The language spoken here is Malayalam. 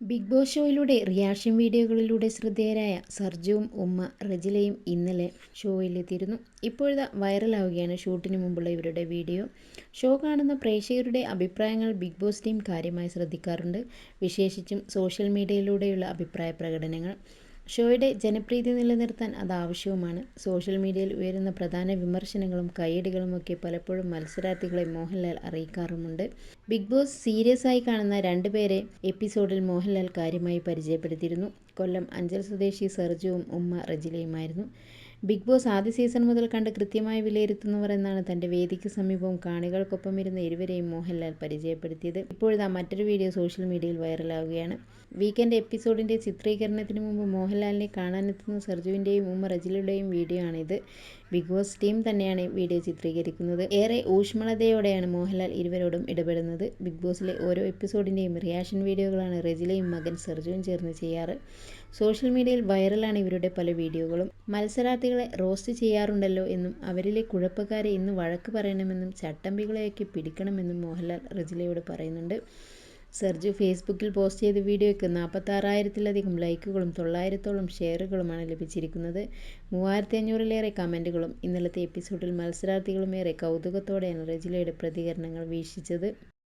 ബിഗ് ബോസ് ഷോയിലൂടെ റിയാക്ഷൻ വീഡിയോകളിലൂടെ ശ്രദ്ധേയരായ സർജുവും ഉമ്മ റജിലയും ഇന്നലെ ഷോയിലെത്തിയിരുന്നു. ഇപ്പോഴത്തെ വൈറലാവുകയാണ് ഷൂട്ടിന് മുമ്പുള്ള ഇവരുടെ വീഡിയോ. ഷോ കാണുന്ന പ്രേക്ഷകരുടെ അഭിപ്രായങ്ങൾ ബിഗ് ബോസ് ടീം കാര്യമായി ശ്രദ്ധിക്കാറുണ്ട്. വിശേഷിച്ചും സോഷ്യൽ മീഡിയയിലൂടെയുള്ള അഭിപ്രായ പ്രകടനങ്ങൾ. ഷോയുടെ ജനപ്രീതി നിലനിർത്താൻ അത് ആവശ്യവുമാണ്. സോഷ്യൽ മീഡിയയിൽ ഉയരുന്ന പ്രധാന വിമർശനങ്ങളും കയ്യടികളുമൊക്കെ പലപ്പോഴും മത്സരാർത്ഥികളെ മോഹൻലാൽ അറിയിക്കാറുമുണ്ട്. ബിഗ് ബോസ് സീരിയസ് ആയി കാണുന്ന രണ്ടുപേരെ എപ്പിസോഡിൽ മോഹൻലാൽ കാര്യമായി പരിചയപ്പെടുത്തിയിരുന്നു. കൊല്ലം അഞ്ചൽ സ്വദേശി സർജുവും ഉമ്മ റജിലയുമായിരുന്നു. ബിഗ് ബോസ് ആദ്യ സീസൺ മുതൽ കണ്ട് കൃത്യമായി വിലയിരുത്തുന്നവർ എന്നാണ് തന്റെ വേദിക്ക് സമീപവും കാണികൾക്കൊപ്പം ഇരുന്ന ഇരുവരെയും മോഹൻലാൽ പരിചയപ്പെടുത്തിയത്. ഇപ്പോഴത്തെ മറ്റൊരു വീഡിയോ സോഷ്യൽ മീഡിയയിൽ വൈറലാവുകയാണ്. വീക്കെൻഡ് എപ്പിസോഡിന്റെ ചിത്രീകരണത്തിന് മുമ്പ് മോഹൻലാലിനെ കാണാനെത്തുന്ന സർജുവിന്റെയും ഉമ്മ റജിലുടെയും വീഡിയോ ആണിത് ബിഗ് ബോസ് ടീം തന്നെയാണ് വീഡിയോ ചിത്രീകരിക്കുന്നത്. ഏറെ ഊഷ്മളതയോടെയാണ് മോഹൻലാൽ ഇരുവരോടും ഇടപെടുന്നത്. ബിഗ് ബോസിലെ ഓരോ എപ്പിസോഡിന്റെയും റിയാക്ഷൻ വീഡിയോകളാണ് റജിലയും മകൻ സർജുവും ചേർന്ന് ചെയ്യാറ്. സോഷ്യൽ മീഡിയയിൽ വൈറലാണ് ഇവരുടെ പല വീഡിയോകളും. മത്സരാർത്ഥികളെ റോസ്റ്റ് ചെയ്യാറുണ്ടല്ലോ എന്നും അവരിലെ കുഴപ്പക്കാരെ ഇന്ന് വഴക്ക് പറയണമെന്നും ചട്ടമ്പികളെയൊക്കെ പിടിക്കണമെന്നും മോഹൻലാൽ റജിലയോട് പറയുന്നുണ്ട്. സെർജു ഫേസ്ബുക്കിൽ പോസ്റ്റ് ചെയ്ത വീഡിയോയ്ക്ക് നാൽപ്പത്താറായിരത്തിലധികം ലൈക്കുകളും തൊള്ളായിരത്തോളം ഷെയറുകളുമാണ് ലഭിച്ചിരിക്കുന്നത്. മൂവായിരത്തി അഞ്ഞൂറിലേറെ കമന്റുകളും ഇന്നലത്തെ എപ്പിസോഡിൽ മത്സരാർത്ഥികളും ഏറെ കൗതുകത്തോടെയാണ് റജിലയുടെ പ്രതികരണങ്ങൾ വീക്ഷിച്ചത്.